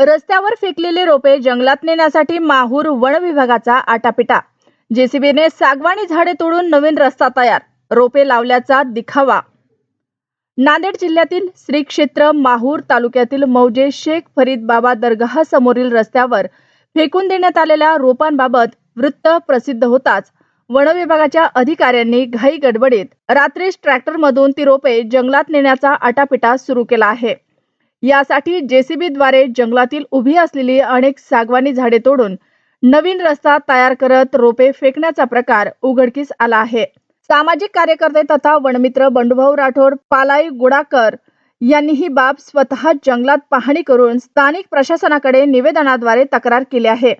रस्त्यावर फेकलेले रोपे जंगलात नेण्यासाठी माहूर वन विभागाचा आटापिटा. जेसीबीने सागवानी झाडे तोडून नवीन रस्ता तयार. रोपे लावल्याचा दिखावा. नांदेड जिल्ह्यातील श्री क्षेत्र माहूर तालुक्यातील मौजे शेख फरीद बाबा दरगाह समोरील रस्त्यावर फेकून देण्यात आलेल्या रोपांबाबत वृत्त प्रसिद्ध होताच. वन विभागाच्या अधिकाऱ्यांनी घाई गडबडीत रात्रीच ट्रॅक्टरमधून ती रोपे जंगलात नेण्याचा आटापिटा सुरू केला आहे. यासाठी जेसीबीद्वारे जंगलातील उभी असलेली अनेक सागवानी झाडे तोडून नवीन रस्ता तयार करत रोपे फेकण्याचा प्रकार उघडकीस आला आहे. सामाजिक कार्यकर्ते तथा वनमित्र बंडूभाऊ राठोड पालाई गुडाकर यांनी ही बाब स्वतः जंगलात पाहणी करून स्थानिक प्रशासनाकडे निवेदनाद्वारे तक्रार केली आहे.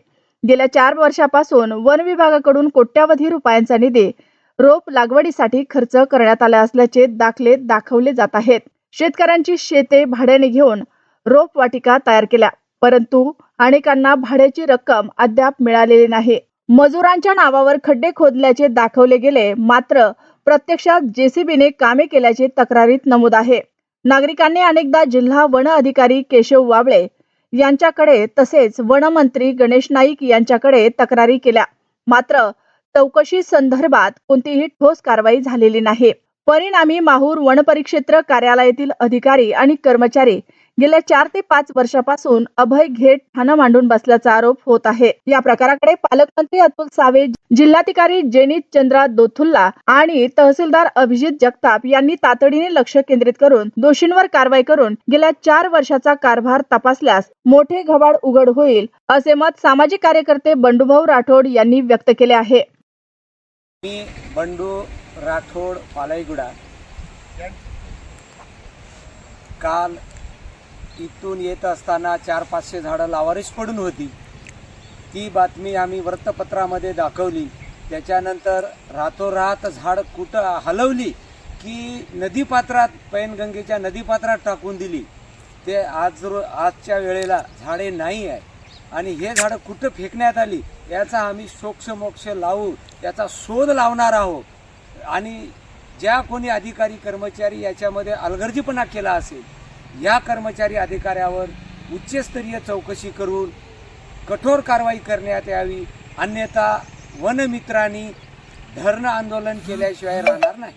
गेल्या चार वर्षापासून वन विभागाकडून कोट्यावधी रुपयांचा निधी रोप लागवडीसाठी खर्च करण्यात आला असल्याचे दाखले दाखवले जात आहेत. शेतकऱ्यांची शेते भाड्याने घेऊन रोप वाटिका तयार केल्या. परंतु अनेकांना भाड्याची रक्कम अद्याप मिळालेली नाही. मजुरांच्या नावावर खड्डे खोदल्याचे दाखवले गेले मात्र प्रत्यक्षात जेसीबीने कामे केल्याचे तक्रारीत नमूद आहे. नागरिकांनी अनेकदा जिल्हा वन अधिकारी केशव वाबळे यांच्याकडे तसेच वनमंत्री गणेश नाईक यांच्याकडे तक्रारी केल्या. मात्र चौकशी संदर्भात कोणतीही ठोस कारवाई झालेली नाही. परिणामी माहूर वन परिक्षेत्र कार्यालयातील अधिकारी आणि कर्मचारी गेल्या चार ते पाच वर्षापासून अभय घेट ठाणं मांडून बसल्याचा आरोप होत आहे. या प्रकाराकडे पालकमंत्री अतुल सावे जिल्हाधिकारी जेनित चंद्रा दोथुल्ला आणि तहसीलदार अभिजित जगताप यांनी तातडीने लक्ष केंद्रित करून दोषींवर कारवाई करून गेल्या चार वर्षाचा कारभार तपासल्यास मोठे घबाड उघड होईल असे मत सामाजिक कार्यकर्ते बंडूभाऊ राठोड यांनी व्यक्त केले आहे. मी बंडू राठोड पालाईगुडा. काल इथून येत असताना चार पाचशे झाडं लावारीस पडून होती. ती बातमी आम्ही वृत्तपत्रामध्ये दाखवली. त्याच्यानंतर रातोरात झाड कुठं हलवली की नदीपात्रात पैनगंगेच्या नदीपात्रात टाकून दिली. ते आज आजच्या वेळेला झाडे नाही आहे आणि हे झाडं कुठं फेकण्यात आली याचा आम्ही सोक्षमोक्ष लावू याचा शोध लावणार आहोत. आणि ज्या कोणी अधिकारी कर्मचारी याच्यामध्ये अलगर्जीपणा केला असेल या कर्मचारी अधिकाऱ्यावर उच्चस्तरीय चौकशी करून कठोर कारवाई करण्यात यावी. अन्यथा वनमित्रांनी धरणं आंदोलन केल्याशिवाय राहणार नाही.